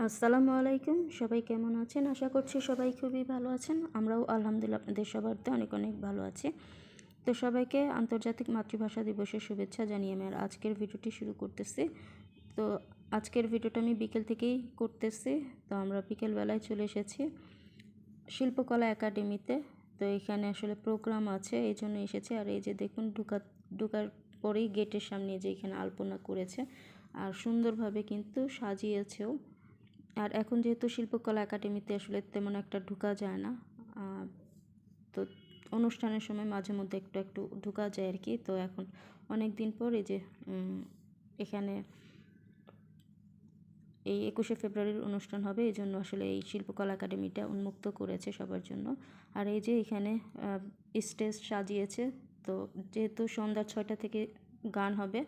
আসসালামু আলাইকুম। সবাই কেমন আছেন? আশা করছি সবাই খুবই ভালো আছেন। আমরাও আলহামদুলিল্লাহ আপনাদের সবারতে অনেক অনেক ভালো আছি। তো সবাইকে আন্তর্জাতিক মাতৃভাষা দিবসের শুভেচ্ছা জানিয়ে আমি আর আজকের ভিডিওটি শুরু করতেছি। তো আজকের ভিডিওটা আমি বিকেল থেকেই করতেছি। তো আমরা বিকেলবেলায় চলে এসেছি শিল্পকলা একাডেমিতে। তো এখানে আসলে প্রোগ্রাম আছে, এই জন্য এসেছে। আর এই যে দেখুন, ঢুকা, ঢুকার পরেই গেটের সামনে যে এখানে আলপনা করেছে। আর সুন্দরভাবে কিন্তু সাজিয়েছেও। আর এখন যেহেতু শিল্পকলা একাডেমিতে আসলে তেমন একটা ঢুকা যায় না তো অনুষ্ঠানের সময় মাঝে মধ্যে একটু একটু ঢুকা যায় আর কি। তো এখন অনেক দিন পর এই যে এখানে এই একুশে ফেব্রুয়ারির অনুষ্ঠান হবে, এই জন্য আসলে এই শিল্পকলা একাডেমিটা উন্মুক্ত করেছে সবার জন্য। আর এই যে এখানে স্টেজ সাজিয়েছে, তো যেহেতু সন্ধ্যা ছয়টা থেকে গান হবে,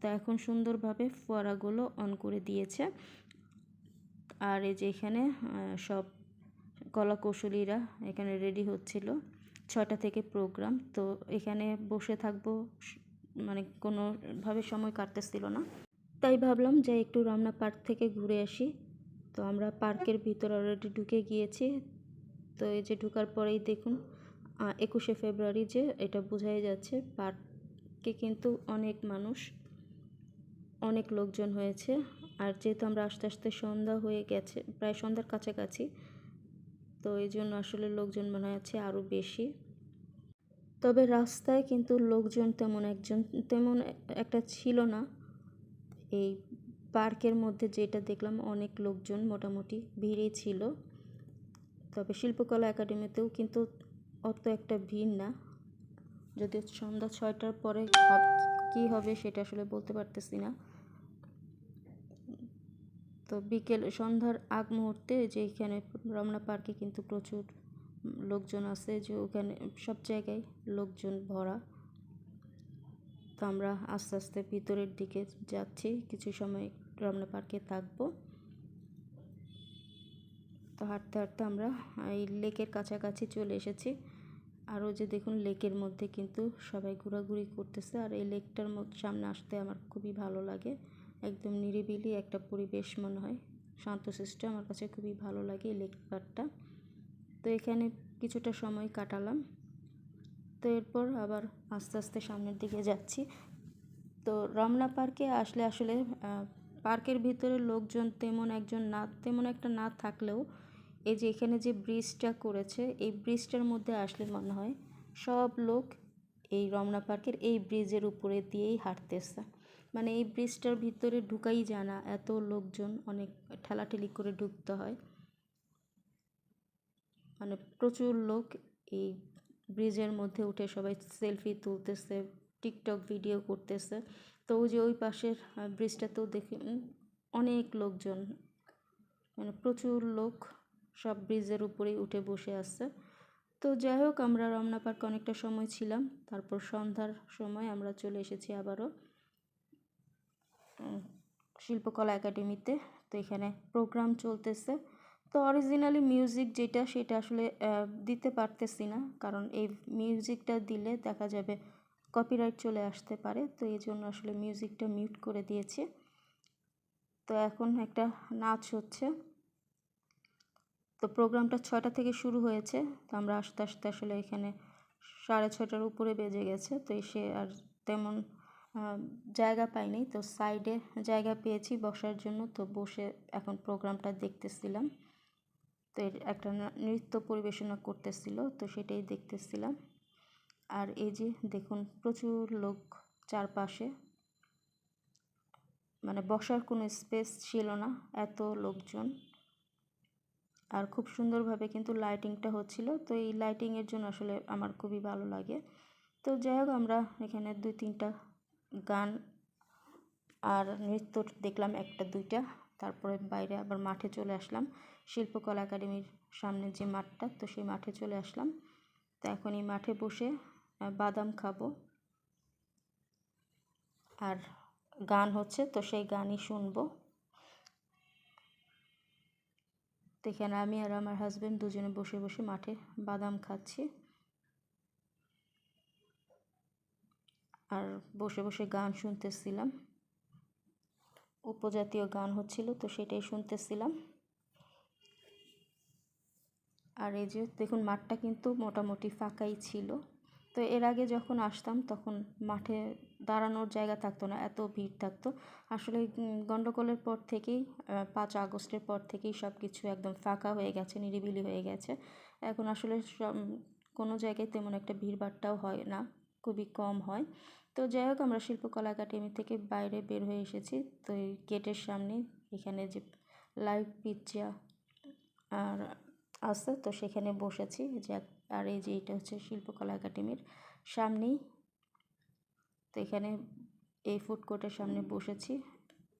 তো এখন সুন্দরভাবে ফোয়ারাগুলো অন করে দিয়েছে। আর এই যে এখানে সব কলা কৌশলীরা এখানে রেডি হচ্ছিল। ছয়টা থেকে প্রোগ্রাম তো এখানে বসে থাকব মানে কোনোভাবে সময় কাটতেছিল না। তাই ভাবলাম যে একটু রমনা পার্ক থেকে ঘুরে আসি। তো আমরা পার্কের ভিতর অলরেডি ঢুকে গিয়েছি। তো এই যে ঢুকার পরেই দেখুন একুশে ফেব্রুয়ারি যে এটা বোঝাই যাচ্ছে পার্কে কিন্তু অনেক মানুষ, অনেক লোকজন হয়েছে। আর যেহেতু আমরা আস্তে আস্তে সন্ধ্যা হয়ে গেছে, প্রায় সন্ধ্যার কাছাকাছি, তো এই জন্য আসলে লোকজন মনে হচ্ছে আরও বেশি। তবে রাস্তায় কিন্তু লোকজন তেমন একজন, তেমন একটা ছিল না। এই পার্কের মধ্যে যেটা দেখলাম, অনেক লোকজন মোটামুটি ভিড়ই ছিল। তবে শিল্পকলা একাডেমিতেও কিন্তু অত একটা ভিড় না। যদি সন্ধ্যা ছয়টার পরে কী হবে সেটা আসলে বলতে পারতেছি না। তো বিকেল সন্ধ্যার আগ মুহূর্তে যে এখানে রমনা পার্কে কিন্তু প্রচুর লোকজন আছে, যে ওখানে সব জায়গায় লোকজন ভরা। তো আমরা আস্তে আস্তে ভিতরের দিকে যাচ্ছি, কিছু সময় রমনা পার্কে থাকব। তো হাঁটতে হাঁটতে আমরা এই লেকের কাছাকাছি চলে এসেছি। আরও যে দেখুন, লেকের মধ্যে কিন্তু সবাই ঘোরাঘুরি করতেছে। আর এই লেকটার সামনে আসতে আমার খুবই ভালো লাগে। একদম নিরিবিলি একটা পরিবেশ মনে হয়। শান্তশিষ্ট, আমার কাছে খুবই ভালো লাগে এই লেক পার্কটা তো এখানে কিছুটা সময় কাটালাম। তো এরপর আবার আস্তে আস্তে সামনের দিকে যাচ্ছি। তো রমনা পার্কে আসলে আসলে পার্কের ভিতরে লোকজন তেমন একজন না, তেমন একটা না থাকলেও এই যে এখানে যে ব্রিজটা করেছে, এই ব্রিজটার মধ্যে আসলে মনে হয় সব লোক এই রমনা পার্কের এই ব্রিজের উপরে দিয়েই হাঁটতেছে। মানে এই ব্রিজটার ভিতরে ঢুকাই যায় না। এত লোকজন, অনেক ঠেলাঠেলি করে ঢুকতে হয়। মানে প্রচুর লোক এই ব্রিজের মধ্যে উঠে সবাই সেলফি তুলতেছে, টিকটক ভিডিও করতেছে। তো ওই যে ওই পাশের ব্রিজটাতেও দেখি অনেক লোকজন। মানে প্রচুর লোক সব ব্রিজের উপরেই উঠে বসে আছে। তো যাই হোক, আমরা রমনা পার্কে অনেকটা সময় ছিলাম। তারপর সন্ধ্যার সময় আমরা চলে এসেছি আবারও। শিল্পকলা একাডেমিতে, তো এখানে প্রোগ্রাম চলতেছে। তো অরিজিনালি মিউজিক যেটা সেটা আসলে দিতে পারতেছি না। কারণ এই মিউজিকটা দিলে দেখা যাবে কপিরাইট চলে আসতে পারে। তো এই জন্য আসলে মিউজিকটা মিউট করে দিয়েছি। তো এখন একটা নাচ হচ্ছে। তো প্রোগ্রামটা ছয়টা থেকে শুরু হয়েছে। তো আমরা আস্তে আস্তে আসলে এখানে সাড়ে ছয়টার উপরে বেজে গেছে। তো এসে আর তেমন জায়গা পাইনি। তো সাইডে জায়গা পেয়েছি বসার জন্য। তো বসে এখন প্রোগ্রামটা দেখতেছিলাম। তো একটা নৃত্য পরিবেশনা করতেছিল। তো সেটাই দেখতেছিলাম। আর এই যে দেখুন, প্রচুর লোক চারপাশে। মানে বসার কোনো স্পেস ছিল না, এত লোকজন। আর খুব সুন্দরভাবে কিন্তু লাইটিংটা হচ্ছিল। তো এই লাইটিংয়ের জন্য আসলে আমার খুবই ভালো লাগে। তো যাই হোক, আমরা এখানে দুই তিনটা গান আর নৃত্য দেখলাম একটা, দুইটা। তারপরে বাইরে আবার মাঠে চলে আসলাম। শিল্পকলা একাডেমির সামনে যে মাঠটা, তো সেই মাঠে চলে আসলাম। তো এখন এই মাঠে বসে বাদাম খাব। আর গান হচ্ছে, তো সেই গানই শুনব। তো এখানে আমি আর আমার হাজব্যান্ড দুজনে বসে বসে মাঠে বাদাম খাচ্ছি। আর বসে বসে গান শুনতেছিলাম। উপজাতীয় গান হচ্ছিল তো সেটাই শুনতেছিলাম। আর এই যে দেখুন মাঠটা কিন্তু মোটামুটি ফাঁকাই ছিল। তো এর আগে যখন আসতাম তখন মাঠে দাঁড়ানোর জায়গা থাকতো না এত ভিড় থাকতো। আসলে উম, গন্ডগোলের পর থেকেই পাঁচ আগস্টের পর থেকেই সব কিছু একদম ফাঁকা হয়ে গেছে নিরিবিলি হয়ে গেছে। এখন আসলে সব কোনো জায়গায় তেমন একটা ভিড়ভাট্টাও হয় না। খুবই কম হয়। তো যাই হোক, আমরা শিল্পকলা একাডেমি থেকে বাইরে বের হয়ে এসেছি। তো এই গেটের সামনে এখানে যে লাইভ পিৎজা আর আছে, তো সেখানে বসেছি। যে আর এই যে এটা হচ্ছে শিল্পকলা একাডেমির সামনেই। তো এখানে এই ফুড কোর্টের সামনে বসেছি।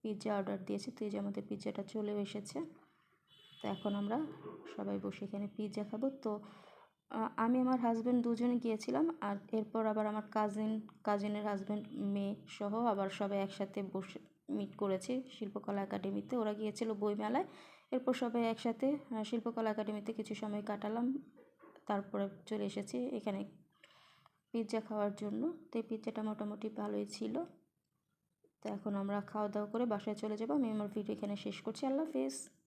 পিৎজা অর্ডার দিয়েছি। তো এই যে আমাদের পিৎজাটা চলেও এসেছে। তো এখন আমরা সবাই বসে এখানে পিৎজা খাব। তো আমি আমার হাজব্যান্ড দুজনে গিয়েছিলাম আর এরপর আবার আমার কাজিন কাজিনের হাজব্যান্ড মেয়ে সহ আবার সবাই একসাথে বসে মিট করেছি শিল্পকলা একাডেমিতে ওরা গিয়েছিল বইমেলায়। এরপর সবাই একসাথে শিল্পকলা একাডেমিতে কিছু সময় কাটালাম। তারপরে চলে এসেছি এখানে পিৎজা খাওয়ার জন্য। তো এই পিৎজাটা মোটামুটি ভালোই ছিল। তো এখন আমরা খাওয়া দাওয়া করে বাসায় চলে যাব। আমি আমার ভিডিও এখানে শেষ করছি। আল্লাহ হাফিজ।